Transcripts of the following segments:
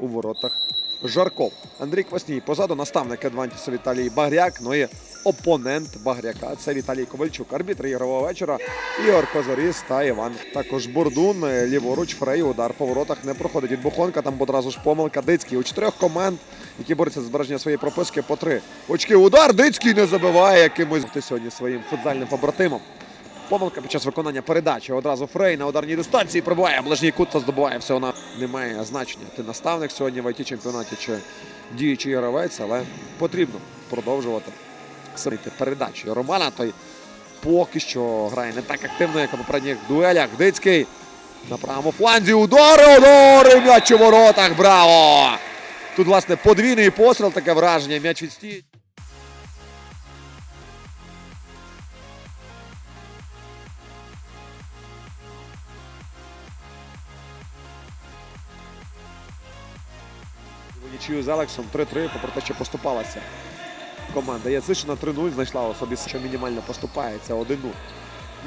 у воротах Жарков. Андрій Квасній позаду наставник Адвантісу Віталій Багряк. Ну і опонент Багряка це Віталій Ковальчук. Арбітр ігрового вечора Ігор Козоріс та Іван. Також Бурдун, е, ліворуч, Фрей, удар по воротах не проходить від Бухонка. Там одразу ж помилка. Дицький у чотирьох команд, які борються за збереження своєї прописки по три очки. Удар Дицький не забиває якимось сьогодні своїм футзальним побратимом. Помилка під час виконання передачі. Одразу Фрей на ударній дистанції пробиває ближній кут та здобуває всього на немає значення. Ти наставник сьогодні в it чемпіонаті чи діючий гравець, але потрібно продовжувати сидити передачі. Романа той поки що грає не так активно, як у попередніх дуелях. Дицький на правому фланзі. Удари, удари! М'яч у воротах. Браво! Тут, власне, подвійний постріл, таке враження. М'яч відстій. Нічию з Алексом 3-3, попри те, що поступалася команда. Яцишина 3-0 знайшла собі, що мінімально поступається 1-0.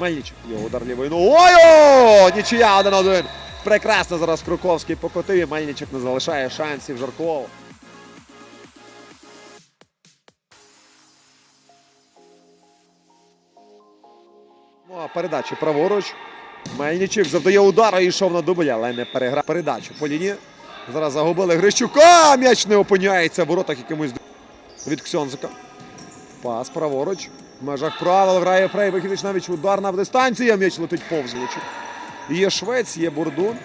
Мельничик, його удар лівою. Ну ой! Нічия 1-1. Прекрасно зараз Круковський покотив. і Мельничик не залишає шансів Жаркову. Ну, а передачі праворуч. Мельничик завдає удар і йшов на дубль, але не переграв передачу по лінії. Зараз загубили Грищука. М'яч не опиняється в воротах якимось від Ксьонзика. Пас праворуч. В межах правил грає Фрей. Вихідич навіть удар на дистанції. М'яч летить повз м'ячик. Є Швець, є Бурдун,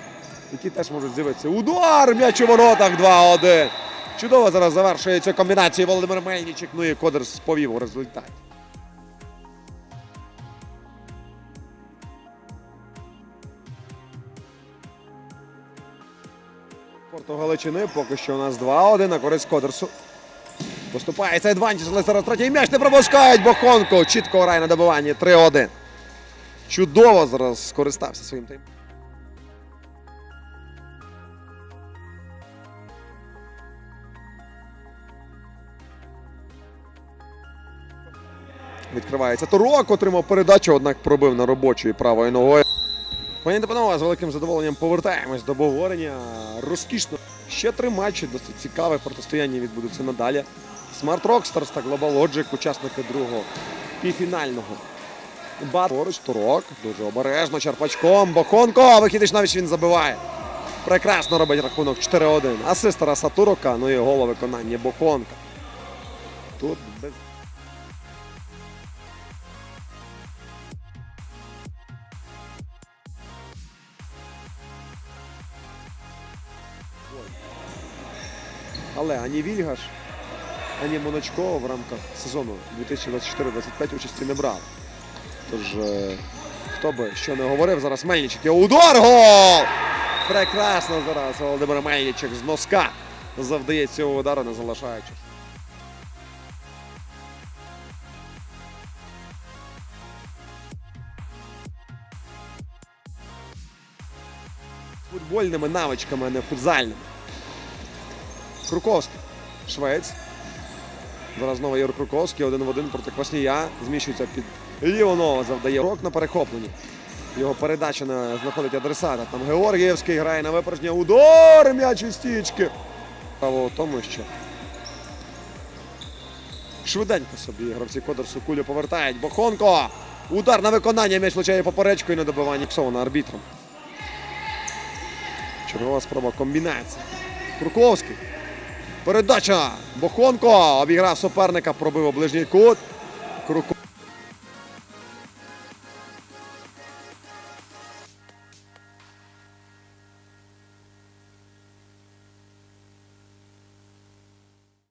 які теж можуть з'явитися. Удар! М'яч у воротах 2-1. Чудово зараз завершується комбінація Володимир Мельничик. Ну і Кодерс повів у результаті. Порту Галичини поки що у нас 2-1 на користь Кодерсу. Поступається Едвантіс, але зараз третій м'яч не пропускають. Бохонко чітко грає на добиванні 3-1. Чудово зараз скористався своїм тим. Відкривається Турок, отримав передачу, однак пробив на робочою правою ногою. Пані та панове, з великим задоволенням повертаємось до обговорення. Розкішно. Ще три матчі, досить цікаве протистояння відбудуться надалі. Smart Rockstars та Global Logic, учасники другого півфінального. Бат поруч Турок. Дуже обережно, черпачком. Бохонко. Вихідич навіть він забиває. Прекрасно робить рахунок 4-1. Асист Тараса Турока, ну і голо виконання Бохонка. Тут без. Але ані Вільгаш, ані Моночко в рамках сезону 2024-25 участі не брав. Тож, е, хто би що не говорив, зараз Мельничик. Є удар! Гол! Прекрасно зараз Володимир Мельничик з носка завдає цього удару, не залишаючи. Футбольними навичками, а не футзальними. Круковський. Швець. Зараз знову Ігор Круковський. Один в один проти Кваснія. Зміщується під ліву ногу. Завдає рок на перехопленні. Його передача на знаходить адресата. Там Георгіївський грає на випередження. Удар! М'яч у стічки. Право у тому, що швиденько собі гравці Кодерсу кулю повертають. Бохонко. Удар на виконання. М'яч влучає поперечкою на добиванні Псована арбітром. Чергова спроба комбінації. Круковський. Передача. Бохонко обіграв суперника, пробив ближній кут. Круко.